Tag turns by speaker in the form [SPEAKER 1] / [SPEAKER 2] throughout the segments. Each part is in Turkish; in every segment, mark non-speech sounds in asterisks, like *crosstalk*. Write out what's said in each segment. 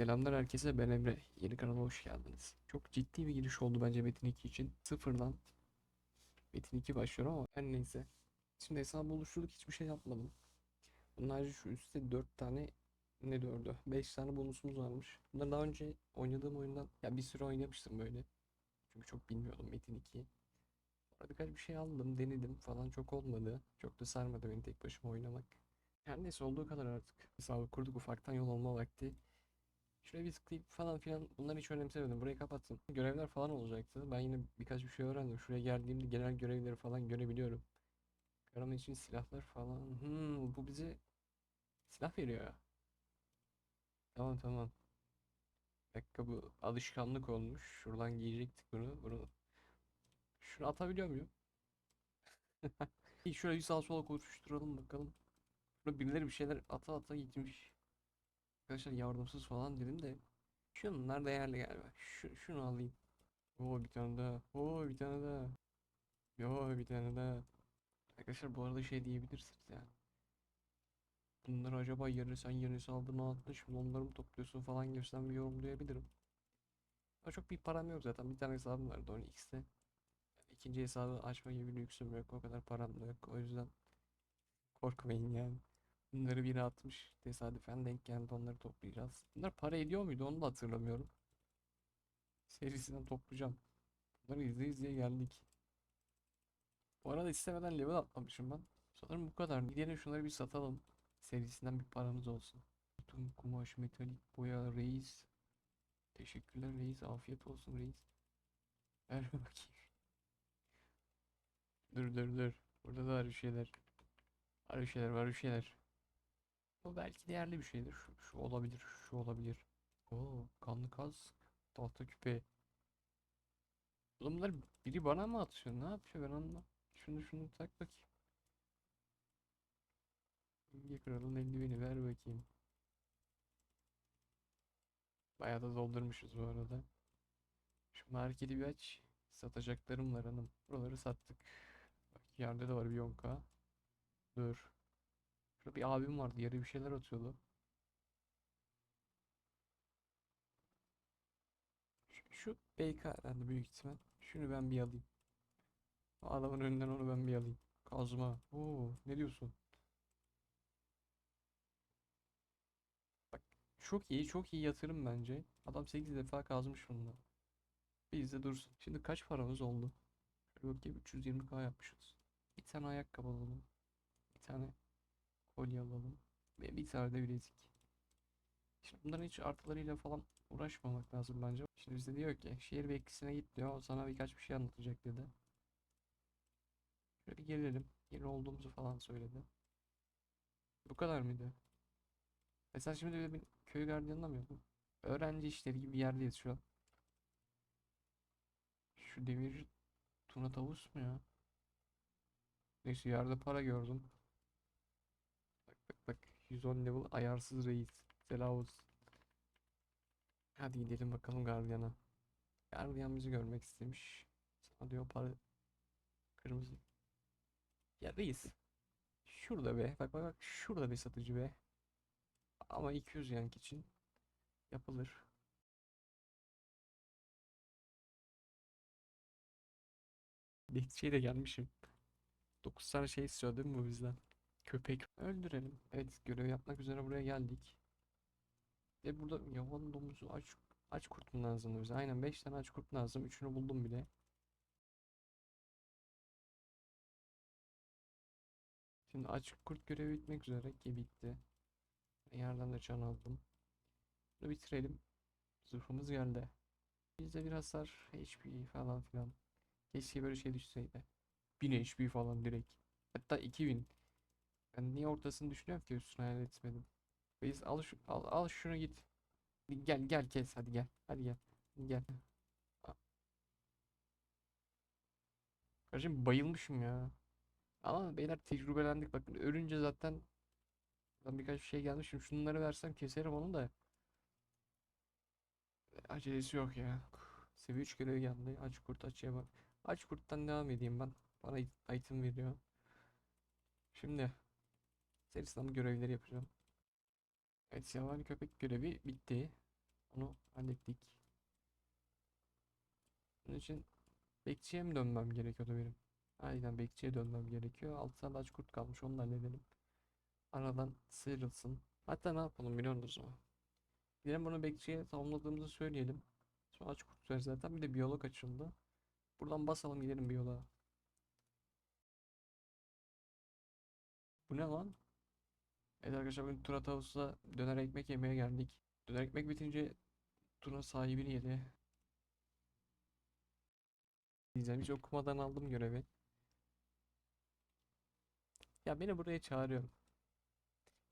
[SPEAKER 1] Selamlar herkese ben Emre. Yeni kanala hoş geldiniz. Çok ciddi bir giriş oldu bence Metin 2 için. Sıfırdan Metin 2 başlıyor ama her neyse. Şimdi hesabı oluşturduk hiçbir şey yapmadım. Bunun şu üstte 4 tane ne 4'ü? 5 tane bonusumuz varmış. Bunları daha önce oynadığım oyundan ya bir süre oynamıştım böyle. Çünkü çok bilmiyordum Metin 2'yi. Sonra birkaç bir şey aldım, denedim falan çok olmadı. Çok da sarmadı beni tek başıma oynamak. Her neyse olduğu kadar artık. Hesabı kurduk ufaktan yol alma vakti. Şuraya bir tıklayıp falan filan bunları hiç önemsemedim. Burayı kapattım. Görevler falan olacaktı. Ben yine birkaç bir şey öğrendim. Şuraya geldiğimde genel görevleri falan görebiliyorum. Karama için silahlar falan. Hmm, bu bize silah veriyor. Tamam tamam. Bir dakika bu alışkanlık olmuş. Şuradan giyecektik bunu. Bunu şunu atabiliyor muyum? *laughs* İyi şöyle bir sağa sola koşuşturalım bakalım. Burada birileri bir şeyler ata ata gitmiş. Arkadaşlar yardımsız falan dedim de. Şunlar değerli galiba. Şu, şunu alayım. Oo bir tane daha. Oo bir tane daha. Yo bir tane daha. Arkadaşlar bu arada şey diyebilirsiniz yani. Bunları acaba yerine sen yeni hesabına attın şimdi onları mı topluyorsun falan gibisinden bir yorumlayabilirim. Ama çok bir param yok zaten. Bir tane hesabım vardı onun X'te. İkinci hesabı açma gibi lüksüm yok. O kadar param da yok. O yüzden korkmayın yani. Bunları biri atmış. Tesadüfen denk geldi. Onları toplayacağız. Bunlar para ediyor muydu? Onu da hatırlamıyorum. Serisinden toplayacağım. Bunları izle izleye geldik. Bu arada istemeden level atlamışım ben. Sanırım bu kadar. Gidelim şunları bir satalım. Serisinden bir paramız olsun. Tüm kumaş, metalik, boya, reis. Teşekkürler reis. Afiyet olsun reis. Ver *laughs* bakayım. Dur dur dur. Burada da var bir şeyler. Var bir şeyler var bir şeyler. Bu belki değerli bir şeydir. Şu, şu olabilir, şu olabilir. Oo, kanlı kask, tahta küpe. Bunlar biri bana mı atıyor? Ne yapıyor ben anlam. Şunu şunu tak bakayım. İnce kralın eldiveni ver bakayım. Bayağı da doldurmuşuz bu arada. Şu marketi bir aç. Satacaklarım var hanım. Buraları sattık. Bak yerde de var bir yonka. Dur. Şurada bir abim vardı yere bir şeyler atıyordu. Şu, şu BK herhalde büyük ihtimal. Şunu ben bir alayım. Adamın önünden onu ben bir alayım. Kazma. Oo, ne diyorsun? Bak çok iyi çok iyi yatırım bence. Adam 8 defa kazmış bununla. Bizde dursun. Şimdi kaç paramız oldu? Şöyle bakayım 320k yapmışız. Bir tane ayakkabı alalım. Bir tane kolye alalım. Ve bir tane de bilezik. Şimdi bunların hiç artılarıyla falan uğraşmamak lazım bence. Şimdi bize diyor ki şehir bekçisine git diyor. Sana birkaç bir şey anlatacak dedi. Şöyle bir gelelim. Yeni olduğumuzu falan söyledi. Bu kadar mıydı? Mesela şimdi de bir köy gardiyanına mı yapalım? Öğrenci işleri gibi bir yerdeyiz şu an. Şu demir Tuna tavus mu ya? Neyse yerde para gördüm. Bak bak bak 110 level ayarsız reis. Selam olsun. Hadi gidelim bakalım gardiyana. Gardiyan bizi görmek istemiş. Sana diyor para kırmızı. Ya reis. Şurada be. Bak bak bak şurada bir satıcı be. Ama 200 yank için yapılır. Bir şey de gelmişim. 9 tane şey istiyor değil mi bu bizden? Köpek öldürelim. Evet görev yapmak üzere buraya geldik. Ve burada yavan domuzu aç aç kurt mu lazım bize? Aynen 5 tane aç kurt lazım. Üçünü buldum bile. Şimdi aç kurt görevi bitmek üzere ki bitti. Yerden de can aldım. Bunu bitirelim. Zırhımız geldi. Bizde bir hasar, HP falan filan. Keşke böyle şey düşseydi. 1000 HP falan direkt. Hatta 2000. Ben niye ortasını düşünüyorum ki üstüne hayal etmedim. Biz al, şu, al, al şunu git. Gel gel kes hadi gel. Hadi gel. Gel. Kardeşim bayılmışım ya. Ama beyler tecrübelendik. Bakın ölünce zaten ben birkaç bir şey gelmişim. Şunları versem keserim onu da. Acelesi yok ya. Seviye 3 görev geldi. Aç kurt açıya bak. Aç kurttan devam edeyim ben. Bana it- item veriyor. Şimdi bu görevleri yapacağım. Evet yabani köpek görevi bitti. Onu hallettik. Bunun için bekçiye mi dönmem gerekiyordu benim? Aynen bekçiye dönmem gerekiyor. 6 tane aç kurt kalmış onu da halledelim. Aradan sıyrılsın. Hatta ne yapalım biliyor musunuz mu? Gidelim bunu bekçiye tamamladığımızı söyleyelim. Sonra aç kurt ver zaten. Bir de biyolog açıldı. Buradan basalım gidelim biyoloğa. Bu ne lan? Evet arkadaşlar bugün Tuna Tavus'a döner ekmek yemeye geldik. Döner ekmek bitince Tuna sahibini yedi. Diyeceğim hiç okumadan aldım görevi. Ya beni buraya çağırıyor.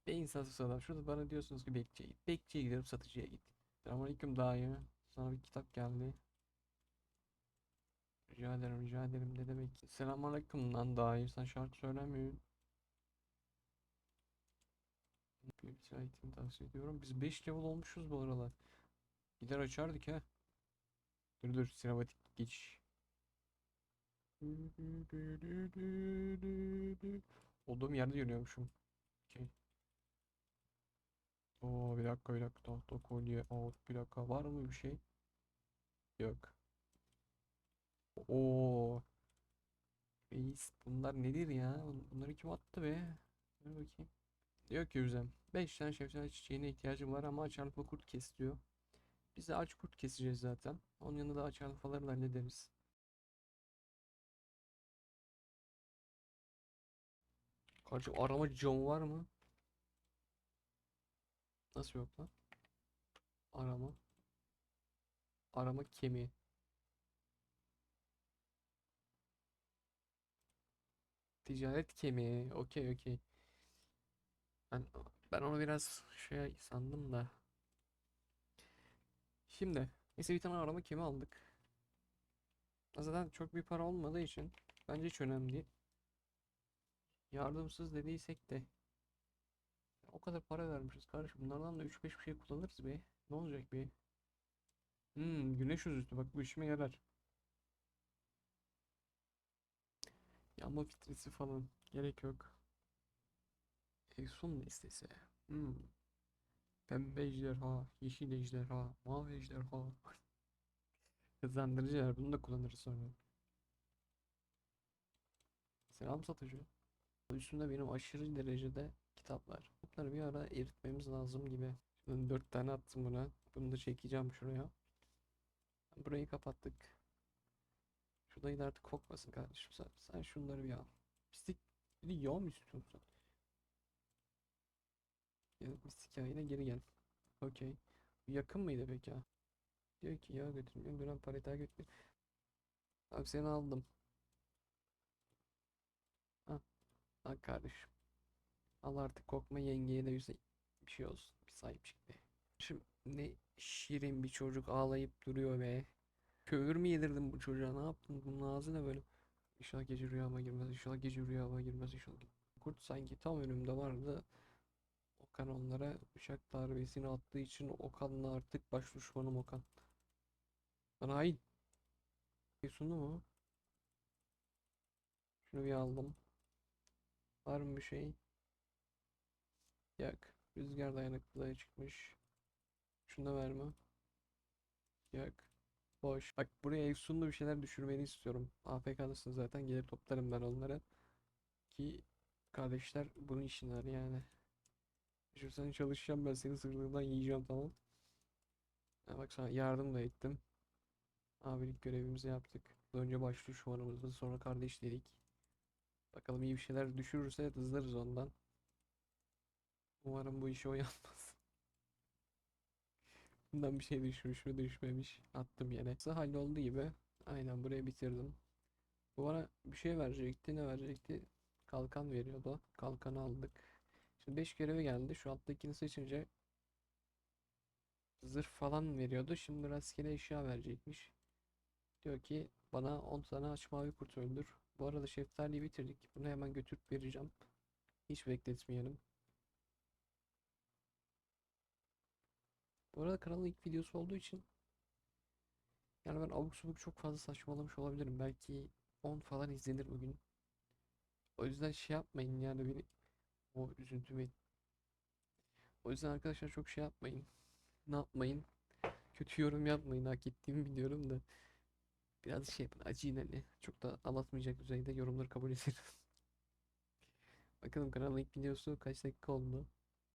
[SPEAKER 1] Be insafsız adam. Şurada bana diyorsunuz ki bekçiye git. Bekçiye gidiyorum satıcıya git. Selamünaleyküm dayı. Sana bir kitap geldi. Rica ederim rica ederim ne demek. Selamünaleyküm lan dayı. Sen şarkı söylemiyorsun. Silah eğitimi tavsiye ediyorum. Biz 5 level olmuşuz bu aralar. Gider açardık ha. Dur dur sinematik geçiş. Olduğum yerde yürüyormuşum. Okey. Oo bir dakika bir dakika tahta kolye. Oo bir dakika var mı bir şey? Yok. Oo. Reis bunlar nedir ya? Bun- Bunları kim attı be? Dur bakayım. Diyor ki Üzem. 5 tane şeftali çiçeğine ihtiyacım var ama aç alfa kurt kes diyor. Biz de aç kurt keseceğiz zaten. Onun yanında da aç alfaları da hallederiz. Kardeşim arama camı var mı? Nasıl yok lan? Arama. Arama kemiği. Ticaret kemiği. Okey okey. Ben ben onu biraz şey sandım da. Şimdi neyse bir tane arama kemiği aldık. Zaten çok bir para olmadığı için bence hiç önemli değil. Yardımsız dediysek de o kadar para vermişiz kardeşim. Bunlardan da 3-5 bir şey kullanırız be. Ne olacak be? Hmm, güneş yüzüstü bak bu işime yarar. Yağma filtresi falan gerek yok. Efsun listesi. Hmm. Pembe ejderha, yeşil ejderha, mavi ejderha. *laughs* Hızlandırıcı yer. Bunu da kullanırız sonra. Selam satıcı. Üstünde benim aşırı derecede kitap var. Bunları bir ara eritmemiz lazım gibi. Şimdi 4 tane attım buna. Bunu da çekeceğim şuraya. Burayı kapattık. Şurayı da artık kokmasın kardeşim. Sen, sen şunları bir al. Pislik yağ mı istiyorsun? Mistik yağına geri gel. Okey. Yakın mıydı peki ya? Diyor ki yağ götürmüyorum. Duran parayı daha götür. Abi seni aldım. Ha. Al kardeşim. Al artık kokma yengeye de bir bir şey olsun. Bir sahip çık. Şimdi ne şirin bir çocuk ağlayıp duruyor be. Kömür mü yedirdin bu çocuğa? Ne yaptın? Bunun ağzı ne böyle? İnşallah gece rüyama girmez. İnşallah gece rüyama girmez. İnşallah. Kurt sanki tam önümde vardı. Okan onlara bıçak darbesini attığı için Okan'la artık baş düşmanım Okan. Bana hain. Bir sundu mu? Şunu bir aldım. Var mı bir şey? Yok. Rüzgar dayanıklılığı çıkmış. Şunu da verme. Yok. Boş. Bak buraya Efsunlu bir şeyler düşürmeni istiyorum. AFK'lısın zaten gelir toplarım ben onları. Ki kardeşler bunun işinler yani. Şu sen çalışacağım ben seni sırtından yiyeceğim tamam. Ha, bak sana yardım da ettim. Abilik görevimizi yaptık. Önce baş düşmanımızdı sonra kardeş dedik. Bakalım iyi bir şeyler düşürürse hızlarız ondan. Umarım bu işe o yanmaz. *laughs* Bundan bir şey düşmüş mü düşmemiş. Attım yine. Nasıl halloldu gibi. Aynen buraya bitirdim. Bu bana bir şey verecekti. Ne verecekti? Kalkan veriyordu. Kalkanı aldık. Şimdi 5 görevi geldi. Şu alttakini seçince zırh falan veriyordu. Şimdi rastgele eşya verecekmiş. Diyor ki bana 10 tane aç mavi kurt öldür. Bu arada şeftaliyi bitirdik. Bunu hemen götürüp vereceğim. Hiç bekletmeyelim. Bu arada kanalın ilk videosu olduğu için yani ben abuk subuk çok fazla saçmalamış olabilirim. Belki 10 falan izlenir bugün. O yüzden şey yapmayın yani beni o üzüntümü. O yüzden arkadaşlar çok şey yapmayın. Ne yapmayın? kötü yorum yapmayın hak ettiğimi biliyorum da. Biraz şey yapın acıyın hani. Çok da anlatmayacak düzeyde yorumları kabul ederim. *laughs* Bakalım kanalın ilk videosu kaç dakika oldu?